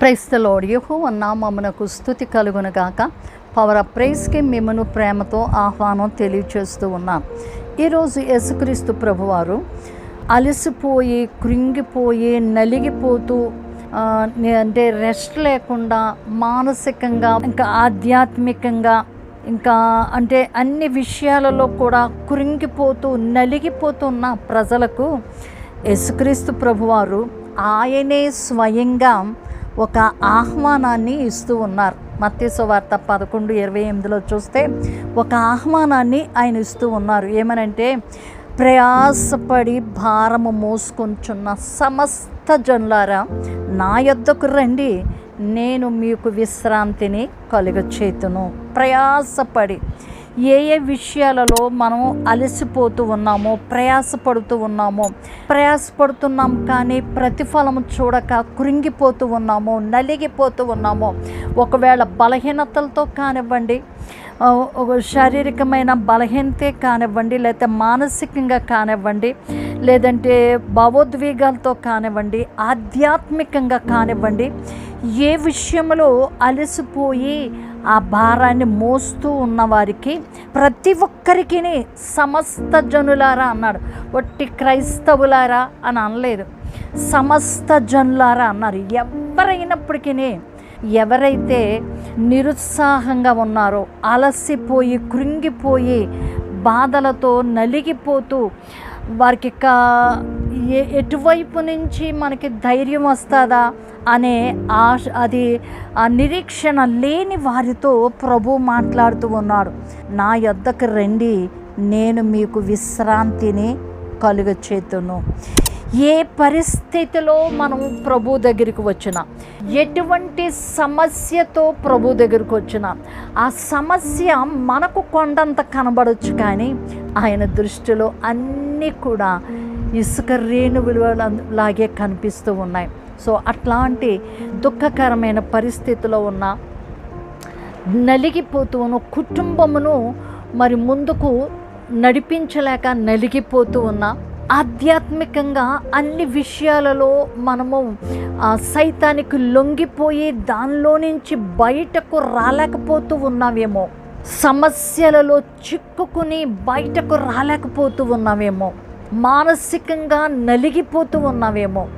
ప్రైస్తలోడ్ యహో నామమునకు స్థుతి కలుగునుగాక పవర్ ఆఫ్ ప్రైస్కి మిమ్మను ప్రేమతో ఆహ్వానం తెలియచేస్తూ ఉన్నాం. ఈరోజు యేసుక్రీస్తు ప్రభువారు అలసిపోయి కృంగిపోయి నలిగిపోతూ అంటే రెస్ట్ లేకుండా మానసికంగా ఇంకా ఆధ్యాత్మికంగా ఇంకా అంటే అన్ని విషయాలలో కూడా కృంగిపోతూ నలిగిపోతున్న ప్రజలకు యేసుక్రీస్తు ప్రభువారు ఆయనే స్వయంగా ఒక ఆహ్వానాన్ని ఇస్తూ ఉన్నారు. మత్స్యవార్త పదకొండు ఇరవై ఎనిమిదిలో చూస్తే ఒక ఆహ్వానాన్ని ఆయన ఇస్తూ ఉన్నారు. ఏమనంటే ప్రయాసపడి భారము మోసుకొంచున్న సమస్త జనులారా నా యొద్దకు రండి. నేను మీకు విశ్రాంతిని కలుగచేతును. ప్రయాసపడి ఏ ఏ విషయాలలో మనం అలసిపోతూ ఉన్నామో ప్రయాసపడుతూ ఉన్నామో ప్రయాసపడుతున్నాం కానీ ప్రతిఫలం చూడక కృంగిపోతూ ఉన్నామో నలిగిపోతూ ఉన్నామో ఒకవేళ బలహీనతలతో కానివ్వండి ఒక శారీరకమైన బలహీనతే కానివ్వండి లేకపోతే మానసికంగా కానివ్వండి లేదంటే భావోద్వేగాలతో కానివ్వండి ఆధ్యాత్మికంగా కానివ్వండి ఏ విషయంలో అలసిపోయి ఆ భారాన్ని మోస్తూ ఉన్నవారికి ప్రతి ఒక్కరికి సమస్త జనులారా అన్నాడు. ఒట్టి క్రైస్తవులారా అని అనలేదు. సమస్త జనులారా అన్నారు. ఎవరైనప్పటికీ ఎవరైతే నిరుత్సాహంగా ఉన్నారో అలసిపోయి కృంగిపోయి బాధలతో నలిగిపోతూ వారికి ఇక ఏ ఎటువైపు నుంచి మనకి ధైర్యం వస్తుందా అనే ఆశ అది ఆ నిరీక్షణ లేని వారితో ప్రభు మాట్లాడుతూ ఉన్నాడు. నా యొద్దకు రండి నేను మీకు విశ్రాంతిని కలుగచేతును. ఏ పరిస్థితిలో మనం ప్రభు దగ్గరికి వచ్చినా ఎటువంటి సమస్యతో ప్రభు దగ్గరికి వచ్చినా ఆ సమస్య మనకు కొండంత కనబడవచ్చు కానీ ఆయన దృష్టిలో అన్నీ కూడా ఇసుక రేణువులు లాగే కనిపిస్తూ ఉన్నాయి. సో అట్లాంటి దుఃఖకరమైన పరిస్థితిలో ఉన్న నలిగిపోతూ ఉన్న కుటుంబమును మరి ముందుకు నడిపించలేక నలిగిపోతూ ఉన్న ఆధ్యాత్మికంగా అన్ని విషయాలలో మనము సైతానికి లొంగిపోయి దానిలో నుంచి బయటకు రాలేకపోతూ ఉన్నామేమో సమస్యలలో చిక్కుకుని బయటకు రాలేకపోతూ ఉన్నామేమో మానసికంగా నలిగిపోతూ ఉన్నామేమో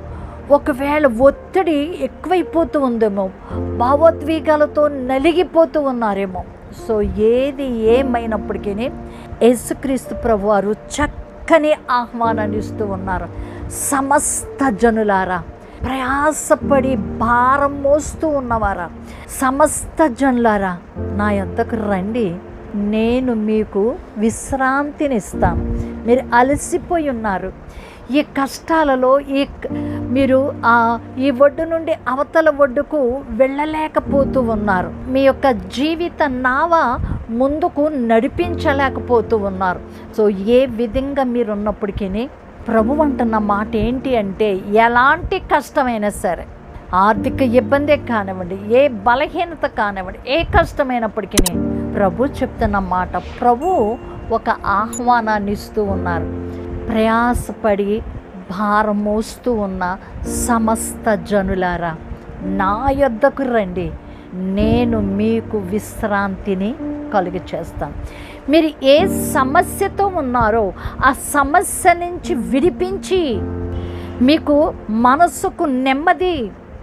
ఒకవేళ ఒత్తిడి ఎక్కువైపోతూ ఉందేమో. భావోద్వేగాలతో నలిగిపోతూ ఉన్నారేమో. సో ఏది ఏమైనప్పటికీ యేసుక్రీస్తు ప్రభువారు చక్కని ఆహ్వానాన్ని ఇస్తూ ఉన్నారు. సమస్త జనులారా ప్రయాసపడి భారం మోస్తూ ఉన్నవారా? సమస్త జన్లారా నా యొద్దకు రండి. నేను మీకు విశ్రాంతినిస్తాను మీరు అలసిపోయి ఉన్నారు. ఈ కష్టాలలో ఈ మీరు ఆ ఈ ఒడ్డు నుండి అవతల ఒడ్డుకు వెళ్ళలేకపోతూ ఉన్నారు. మీ యొక్క జీవిత నావ ముందుకు నడిపించలేకపోతూ ఉన్నారు. సో ఏ విధంగా మీరు ఉన్నప్పటికీ ప్రభు అంటున్న మాట ఏంటి అంటే ఎలాంటి కష్టమైనా సరే ఆర్థిక ఇబ్బందే కానివ్వండి ఏ బలహీనత కానివ్వండి ఏ కష్టమైనప్పటికీ ప్రభు చెప్తున్న మాట ప్రభు ఒక ఆహ్వానాన్ని ఇస్తూ ఉన్నారు. ప్రయాసపడి భారం మోస్తూ ఉన్న సమస్త జనులారా నా యొద్దకు రండి. నేను మీకు విశ్రాంతిని కలుగ చేస్తాను మీరు ఏ సమస్యతో ఉన్నారో ఆ సమస్య నుంచి విడిపించి మీకు మనస్సుకు నెమ్మది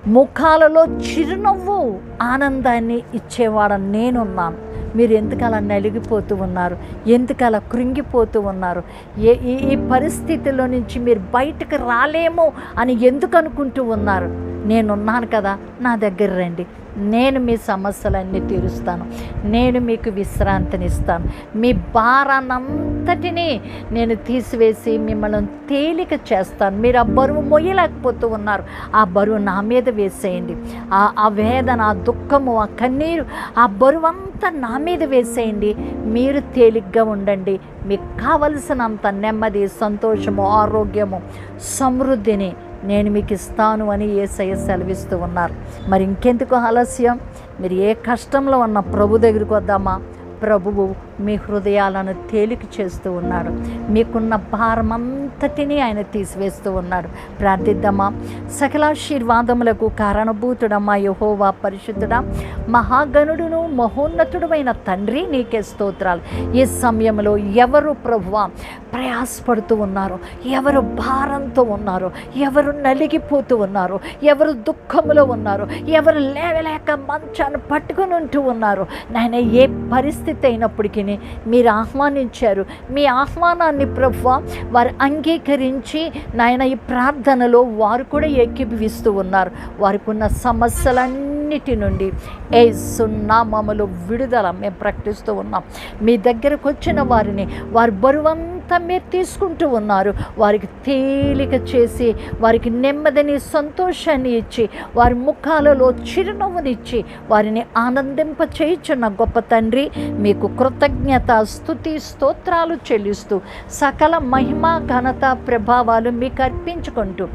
ముఖాలలో చిరునవ్వు ఆనందాన్ని ఇచ్చేవాడ నేనున్నాను. మీరు ఎందుకు అలా నలిగిపోతూ ఉన్నారు? ఎందుకు అలా కృంగిపోతూ ఉన్నారు? ఏ ఈ ఈ పరిస్థితిలో నుంచి మీరు బయటకు రాలేమో అని ఎందుకు అనుకుంటూ ఉన్నారు? నేనున్నాను కదా నా దగ్గర రండి. నేను మీ సమస్యలన్నీ తీరుస్తాను. నేను మీకు విశ్రాంతిని ఇస్తాను మీ భారాన్నంతటినీ నేను తీసివేసి మిమ్మల్ని తేలిక చేస్తాను. మీరు ఆ బరువు మొయ్యలేకపోతూ ఉన్నారు. ఆ బరువు నా మీద వేసేయండి. ఆ ఆ వేదన ఆ దుఃఖము ఆ కన్నీరు ఆ బరువు అంతా నా మీద వేసేయండి. మీరు తేలిగ్గా ఉండండి. మీకు కావలసినంత నెమ్మది సంతోషము ఆరోగ్యము సమృద్ధిని నేను మీకు ఇస్తాను అని ఏసయ్య సెలవిస్తూ ఉన్నారు. మరి ఇంకెందుకు ఆలస్యం? మీరు ఏ కష్టంలో ఉన్న ప్రభు దగ్గరికి వద్దామా? ప్రభువు మీ హృదయాలను తేలిక చేస్తూ ఉన్నారు. మీకున్న భారమంతటిని ఆయన తీసివేస్తూ ఉన్నాడు ప్రార్థిద్దామా. సకలాశీర్వాదములకు కారణభూతుడమ్మా యహోవా పరిశుద్ధుడా. మహాగణుడును మహోన్నతుడమైన తండ్రి నీకే స్తోత్రాలు. ఈ సమయంలో ఎవరు ప్రభువ ప్రయాసపడుతూ ఉన్నారు? ఎవరు భారంతో ఉన్నారు? ఎవరు నలిగిపోతూ ఉన్నారు? ఎవరు దుఃఖంలో ఉన్నారు? ఎవరు లేవలేక మంచాన్ని పట్టుకుని ఉంటూ ఉన్నారు? నాయన ఏ పరిస్థితి అయినప్పటికీ మీరు ఆహ్వానించారు. మీ ఆహ్వానాన్ని ప్రభు వారు అంగీకరించి నాయన ఈ ప్రార్థనలో వారు కూడా ఏకీభవిస్తూ ఉన్నారు. వారికి ఉన్న సమస్యలన్నిటి నుండి ఏ సున్నామములు విడుదల మేము ప్రకటిస్తూ ఉన్నాం. మీ దగ్గరకు వచ్చిన వారిని వారి బరువంతా మీరు తీసుకుంటూ ఉన్నారు. వారికి తేలిక చేసి వారికి నెమ్మదిని సంతోషాన్ని ఇచ్చి వారి ముఖాలలో చిరునవ్వునిచ్చి వారిని ఆనందింప చేయుచున్న గొప్ప తండ్రి మీకు కృతజ్ఞత స్థుతి స్తోత్రాలు చెల్లిస్తూ సకల మహిమ ఘనత ప్రభావాలు మీకు అర్పించుకుంటూ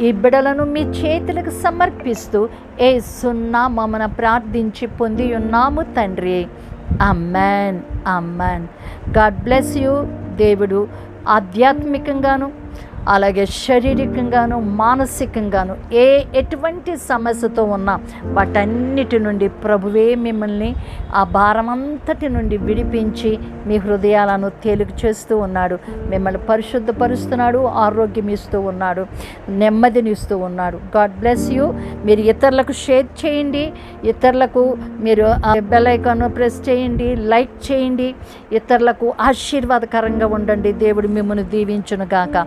ఈ బిడలను మీ చేతులకు సమర్పిస్తూ ఏ సున్నా మమ్మన ప్రార్థించి పొంది ఉన్నాము తండ్రి. అమ్మాన్ అమ్మాన్ గాడ్ బ్లెస్ యూ. దేవుడు ఆధ్యాత్మికంగాను అలాగే శారీరకంగాను మానసికంగాను ఏ ఎటువంటి సమస్యతో ఉన్నా వాటన్నిటి నుండి ప్రభువే మిమ్మల్ని ఆ భారమంతటి నుండి విడిపించి మీ హృదయాలను తేలిక చేస్తూ ఉన్నాడు. మిమ్మల్ని పరిశుద్ధపరుస్తున్నాడు ఆరోగ్యం ఇస్తూ ఉన్నాడు నెమ్మదిని ఇస్తూ ఉన్నాడు. God bless you. మీరు ఇతరులకు షేర్ చేయండి. ఇతరులకు మీరు బెల్ ఐకాన్ ప్రెస్ చేయండి లైక్ చేయండి. ఇతరులకు ఆశీర్వాదకరంగా ఉండండి. దేవుడు మిమ్మల్ని దీవించును గాక